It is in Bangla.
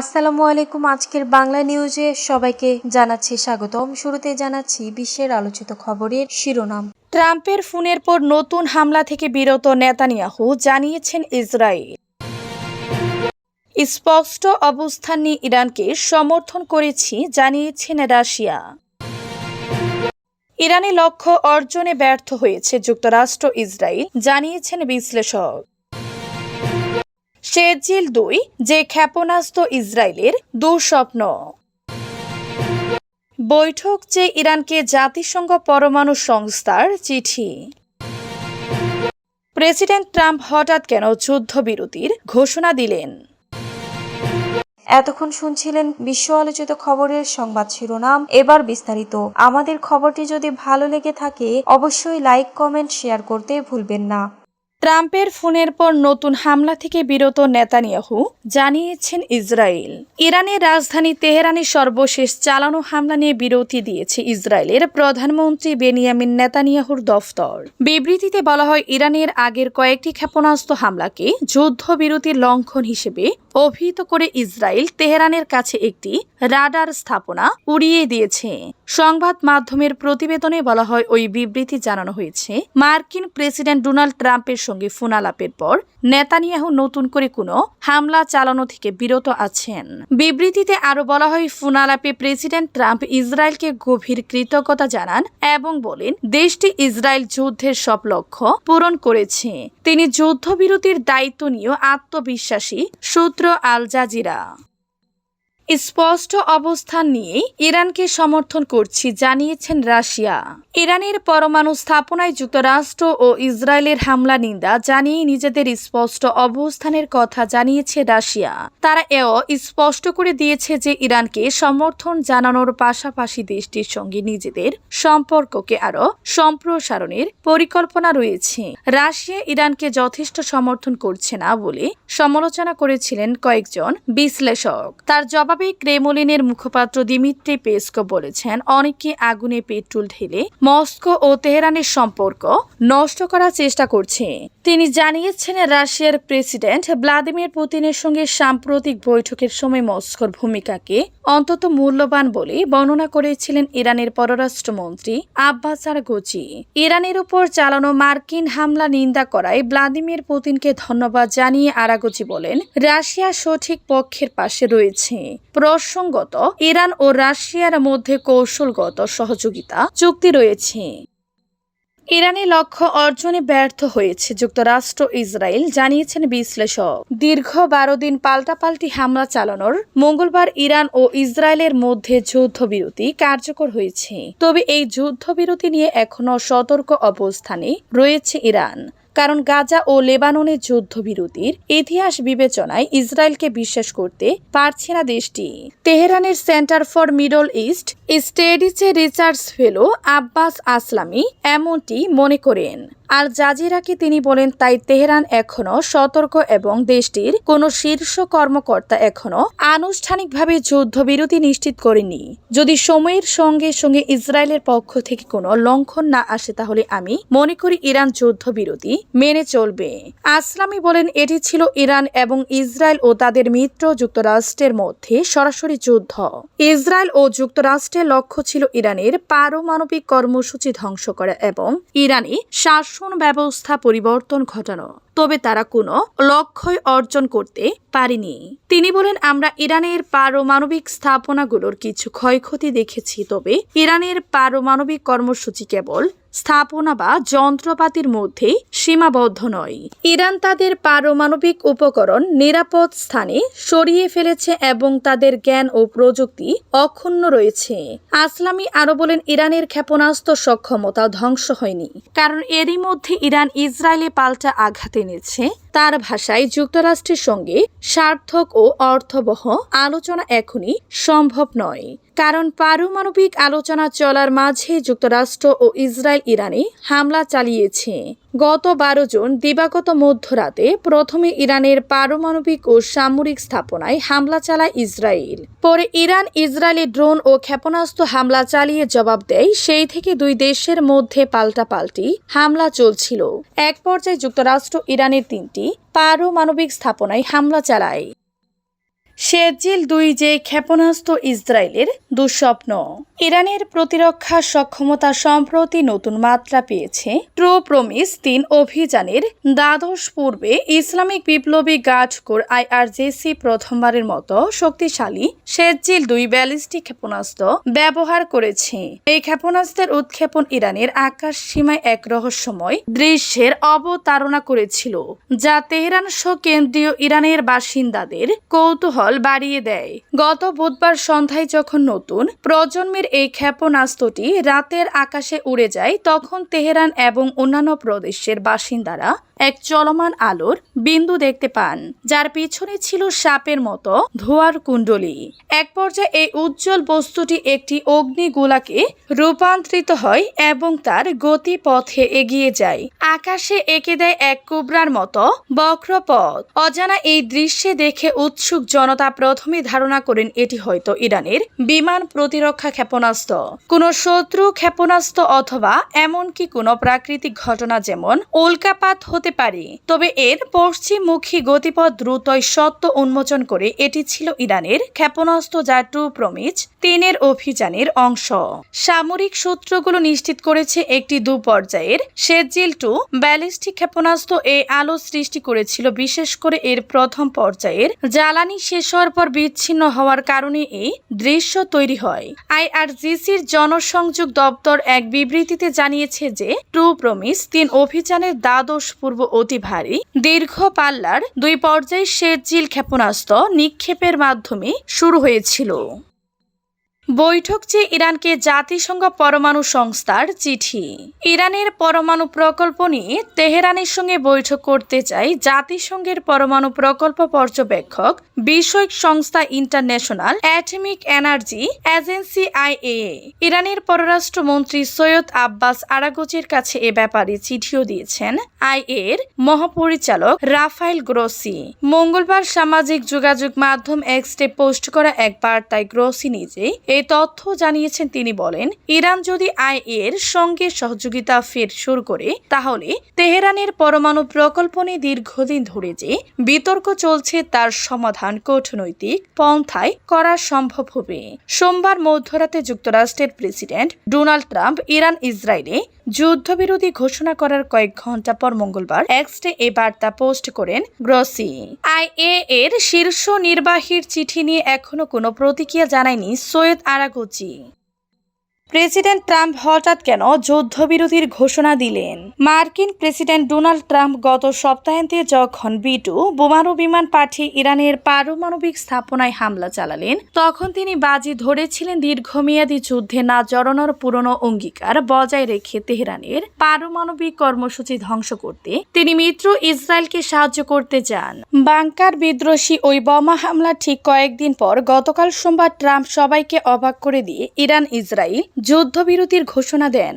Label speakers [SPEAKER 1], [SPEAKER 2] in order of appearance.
[SPEAKER 1] আসসালামু আলাইকুম আজকের বাংলা নিউজে সবাইকে জানাচ্ছি স্বাগতম শুরুতে জানাচ্ছি বিশ্বের আলোচিত খবরের শিরোনাম
[SPEAKER 2] ট্রাম্পের ফোনের পর নতুন হামলা থেকে বিরত নেতানিয়াহু জানিয়েছেন ইসরায়েল স্পষ্ট অবস্থান নিয়ে ইরানকে সমর্থন করেছি জানিয়েছেন রাশিয়া ইরানি লক্ষ্য অর্জনে ব্যর্থ হয়েছে যুক্তরাষ্ট্র ইসরায়েল জানিয়েছেন বিশ্লেষক শেজিল দুই যে ক্ষেপণাস্ত্র ইসরায়েলের দুঃস্বপ্ন বৈঠক যে ইরানকে জাতিসংঘ পরমাণু সংস্থার চিঠি প্রেসিডেন্ট ট্রাম্প হঠাৎ কেন যুদ্ধবিরতির ঘোষণা দিলেন
[SPEAKER 1] এতক্ষণ শুনছিলেন বিশ্ব আলোচিত খবরের সংবাদ শিরোনাম এবার বিস্তারিত আমাদের খবরটি যদি ভালো লেগে থাকে অবশ্যই লাইক কমেন্ট শেয়ার করতে ভুলবেন না
[SPEAKER 2] ট্রাম্পের ফোনের পর নতুন হামলা থেকে বিরত নেতানিয়াহু জানিয়েছেন ইসরায়েল ইরানের রাজধানী তেহরানে সর্বশেষ চালানো হামলা নিয়ে বিরতি দিয়েছে ইসরায়েলের প্রধানমন্ত্রী বেনিয়ামিন নেতানিয়াহুর দফতর বিবৃতিতে বলা হয় ইরানের আগের কয়েকটি ক্ষেপণাস্ত্র হামলাকে যুদ্ধবিরতির লঙ্ঘন হিসেবে অভিহিত করে ইসরায়েল তেহরানের কাছে একটি রাডার স্থাপনা উড়িয়ে দিয়েছে সংবাদ মাধ্যমের প্রতিবেদনে বলা হয় ওই বিবৃতি জানানো হয়েছে মার্কিন প্রেসিডেন্ট ডোনাল্ড ট্রাম্পের সঙ্গে ফোনালাপের পর নেতানিয়াহু নতুন করে কোনো হামলা চালানো থেকে বিরত আছেন বিবৃতিতে আরও বলা হয় ফোনালাপে প্রেসিডেন্ট ট্রাম্প ইসরায়েলকে গভীর কৃতজ্ঞতা জানান এবং বলেন দেশটি ইসরায়েল যুদ্ধের সব লক্ষ্য পূরণ করেছে তিনি যুদ্ধবিরতির দায়িত্ব নিয়েও আত্মবিশ্বাসী সূত্র আল জাজিরা স্পষ্ট অবস্থান নিয়ে ইরানকে সমর্থন করছি জানিয়েছেন রাশিয়া ইরানের পরমাণু স্থাপনায় যুক্তরাষ্ট্র ও ইসরায়েলের হামলা নিন্দা জানিয়ে নিজেদের স্পষ্ট অবস্থানের কথা জানিয়েছে রাশিয়া তারা এও স্পষ্ট করে দিয়েছে যে ইরানকে সমর্থন জানানোর পাশাপাশি দেশটির সঙ্গে নিজেদের সম্পর্ককে আরও সম্প্রসারণের পরিকল্পনা রয়েছে রাশিয়া ইরানকে যথেষ্ট সমর্থন করছে না বলে সমালোচনা করেছিলেন কয়েকজন বিশ্লেষক তার জবাবে ক্রেমলিনের মুখপাত্র দিমিত্রি পেস্কো বলেছেন অনেকে আগুনে পেট্রোল ঢেলে মস্কো ও তেহরানের সম্পর্ক নষ্ট করার চেষ্টা করছে তিনি জানিয়েছেন রাশিয়ার প্রেসিডেন্ট ভ্লাদিমির পুতিনের সঙ্গে সাম্প্রতিক বৈঠকের সময় মস্কোর ভূমিকাকে অন্তত মূল্যবান বলে বর্ণনা করেছিলেন ইরানের পররাষ্ট্রমন্ত্রী আব্বাস আরগোচি ইরানের উপর চালানো মার্কিন হামলা নিন্দা করায় ভ্লাদিমির পুতিনকে ধন্যবাদ জানিয়ে আরাগোচি বলেন রাশিয়া সঠিক পক্ষের পাশে রয়েছে প্রসঙ্গত ইরান ও রাশিয়ার মধ্যে কৌশলগত সহযোগিতা চুক্তি রয়েছে ইরানি লক্ষ্য অর্জনে ব্যর্থ হয়েছে যুক্তরাষ্ট্র ইসরায়েল জানিয়েছেন বিশ্লেষক দীর্ঘ বারো দিন পাল্টাপাল্টি হামলা চালানোর মঙ্গলবার ইরান ও ইসরায়েলের মধ্যে যুদ্ধবিরতি কার্যকর হয়েছে তবে এই যুদ্ধবিরতি নিয়ে এখনও সতর্ক অবস্থানে রয়েছে ইরান কারণ গাজা ও লেবাননের যুদ্ধবিরতির ইতিহাস বিবেচনায় ইসরায়েলকে বিশ্বাস করতে পারছে না দেশটি তেহরানের সেন্টার ফর মিডল ইস্ট স্টেডিজে রিসার্চ ফেলো আব্বাস আসলামি এমনটি মনে করেন আর জাজিরাকে তিনি বলেন তাই তেহরান এখনও সতর্ক এবং দেশটির কোনো শীর্ষ কর্মকর্তা এখনও আনুষ্ঠানিকভাবে যুদ্ধবিরতি নিশ্চিত করেনি যদি সময়ের সঙ্গে সঙ্গে ইসরায়েলের পক্ষ থেকে কোনো লঙ্ঘন না আসে তাহলে আমি মনে করি ইরান যুদ্ধবিরতি মেনে চলবে আসলামি বলেন এটি ছিল ইরান এবং ইসরায়েল ও তাদের মিত্র যুক্তরাষ্ট্রের মধ্যে সরাসরি যুদ্ধ ইসরায়েল ও যুক্তরাষ্ট্রের লক্ষ্য ছিল ইরানের পারমাণবিক কর্মসূচি ধ্বংস করা এবং ইরানি শাসন শাসন ব্যবস্থা পরিবর্তন ঘটানো তবে তারা কোনো লক্ষ্যই অর্জন করতে পারেনি তিনি বলেন আমরা ইরানের পারমাণবিক স্থাপনাগুলোর কিছু ক্ষয়ক্ষতি দেখেছি তবে ইরানের পারমাণবিক কর্মসূচি কেবল স্থাপনা বা যন্ত্রপাতির মধ্যে সীমাবদ্ধ নয় ইরান তাদের পারমাণবিক উপকরণ নিরাপদ স্থানে সরিয়ে ফেলেছে এবং তাদের জ্ঞান ও প্রযুক্তি অক্ষুণ্ণ রয়েছে আসলামি আরো বলেন ইরানের ক্ষেপণাস্ত্র সক্ষমতা ধ্বংস হয়নি কারণ এরই মধ্যে ইরান ইসরায়েলে পাল্টা আঘাতে নিচ্ছে তার ভাষায় যুক্তরাষ্ট্রের সঙ্গে সার্থক ও অর্থবহ আলোচনা এখনই সম্ভব নয় কারণ পারমাণবিক আলোচনা চলার মাঝে যুক্তরাষ্ট্র ও ইসরায়েল ইরানে হামলা চালিয়েছে গত বারো জুন দিবাগত মধ্যরাতে প্রথমে ইরানের পারমাণবিক ও সামরিক স্থাপনায় হামলা চালায় ইসরায়েল পরে ইরান ইসরায়েলি ড্রোন ও ক্ষেপণাস্ত্র হামলা চালিয়ে জবাব দেয় সেই থেকে দুই দেশের মধ্যে পাল্টাপাল্টি হামলা চলছিল এক পর্যায়ে যুক্তরাষ্ট্র ইরানের তিনটি পারমাণবিক স্থাপনায় হামলা চালায় শেরজিল দুই যে ক্ষেপণাস্ত্র ইসরায়েলের দুঃস্বপ্ন ইরানের প্রতিরক্ষা সক্ষমতা সম্প্রতি নতুন মাত্রা পেয়েছে ট্রু প্রমিস তিন অভিযানের দ্বাদশ পূর্বে ইসলামিক বিপ্লবী গাছকোর আইআরজেসি প্রথমবারের মতো শক্তিশালী শেজিল দুই ব্যালিস্টিক ক্ষেপণাস্ত্র ব্যবহার করেছে এই ক্ষেপণাস্ত্রের উৎক্ষেপণ ইরানের আকাশ সীমায় এক রহস্যময় দৃশ্যের অবতারণা করেছিল যা তেহরান সহ কেন্দ্রীয় ইরানের বাসিন্দাদের কৌতূহল ফল বাড়িয়ে দেয় গত বুধবার সন্ধ্যায় যখন নতুন প্রজন্মের এই ক্ষেপণাস্ত্রটি রাতের আকাশে উড়ে যায় তখন তেহরান এবং অন্যান্য প্রদেশের বাসিন্দারা এক চলমান আলোর বিন্দু দেখতে পান যার পিছনে ছিল সাপের মতো ধোয়ার কুণ্ডলী এক পর্যায়ে এই উজ্জ্বল বস্তুটি একটি অগ্নিগোলাকে রূপান্তরিত হয় এবং তার গতি পথে এগিয়ে যায় আকাশে এঁকে দেয় এক কুবরার মতো বক্র পথ অজানা এই দৃশ্যে দেখে উৎসুক জনতা প্রথমে ধারণা করেন এটি হয়তো ইরানের বিমান প্রতিরক্ষা ক্ষেপণাস্ত্র কোনো শত্রু ক্ষেপণাস্ত্র অথবা এমনকি কোনো প্রাকৃতিক ঘটনা যেমন উল্কাপাত হতে হতে পারে তবে এর পশ্চিমমুখী গতিপথ দ্রুতই সত্য উন্মোচন করে এটি ছিল ইরানের ক্ষেপণাস্ত্র যা টু প্রমিজ তিনের অভিযানের অংশ সামরিক সূত্রগুলো নিশ্চিত করেছে একটি দুপর্যায়ের সেজিল টু ব্যালিস্টিক ক্ষেপণাস্ত্র এ আলো সৃষ্টি করেছিল বিশেষ করে এর প্রথম পর্যায়ের জ্বালানি শেষ হওয়ার পর বিচ্ছিন্ন হওয়ার কারণে এই দৃশ্য তৈরি হয় আইআরজিসির জনসংযোগ দপ্তর এক বিবৃতিতে জানিয়েছে যে টু প্রমিস তিন অভিযানের দ্বাদশ পূর্ব পূর্ব অতি ভারী দীর্ঘ পাল্লার দুই পর্যায়ে শেষ জিল ক্ষেপণাস্ত্র নিক্ষেপের মাধ্যমে শুরু হয়েছিল বৈঠক চেয়ে ইরানকে জাতিসংঘ পরমাণু সংস্থার চিঠি ইরানের পরমাণু প্রকল্প নিয়ে তেহরানের সঙ্গে বৈঠক করতে চাই জাতিসংঘের পরমাণু প্রকল্প পর্যবেক্ষক বিষয়ক সংস্থা international atomic energy agency IA ইরানের পররাষ্ট্রমন্ত্রী সৈয়দ আব্বাস আরাগোচির কাছে এ ব্যাপারে চিঠিও দিয়েছেন আইএর এর মহাপরিচালক রাফাইল গ্রোসি মঙ্গলবার সামাজিক যোগাযোগ মাধ্যম এক্সটে পোস্ট করা এক বার্তায় গ্রোসি নিজেই এ তথ্য জানিয়েছেন তিনি বলেন ইরান যদি আই এর সঙ্গে সহযোগিতা ফের শুরু করে তাহলে তেহরানের পরমাণু প্রকল্প নিয়ে দীর্ঘদিন ধরে যে বিতর্ক চলছে তার সমাধান কূটনৈতিক পন্থায় করা সম্ভব হবে সোমবার মধ্যরাতে যুক্তরাষ্ট্রের প্রেসিডেন্ট ডোনাল্ড ট্রাম্প ইরান ইসরায়েলে যুদ্ধবিরোধী ঘোষণা করার কয়েক ঘন্টা পর মঙ্গলবার এক্সটে এ বার্তা পোস্ট করেন গ্রসি আই এ এর শীর্ষ নির্বাহীর চিঠি নিয়ে এখনো কোনো প্রতিক্রিয়া জানায়নি সৈয়দ চারা কুচি প্রেসিডেন্ট ট্রাম্প হঠাৎ কেন যুদ্ধবিরোধীর ঘোষণা দিলেন মার্কিন প্রেসিডেন্ট ডোনাল্ড ট্রাম্প গত সপ্তাহান্তে যখন বিটু বোমারু বিমান পাঠিয়ে ইরানের পারমাণবিক স্থাপনায় হামলা চালালেন তখন তিনি বাজি ধরেছিলেন দীর্ঘমেয়াদী যুদ্ধে না জড়ানোর পুরনো অঙ্গীকার বজায় রেখে তেহরানের পারমাণবিক কর্মসূচি ধ্বংস করতে তিনি মিত্র ইসরায়েলকে সাহায্য করতে যান বাংকার বিদ্রোহী ওই বোমা হামলা ঠিক কয়েকদিন পর গতকাল সোমবার ট্রাম্প সবাইকে অবাক করে দিয়ে ইরান ইসরায়েল যুদ্ধবিরতির ঘোষণা দেন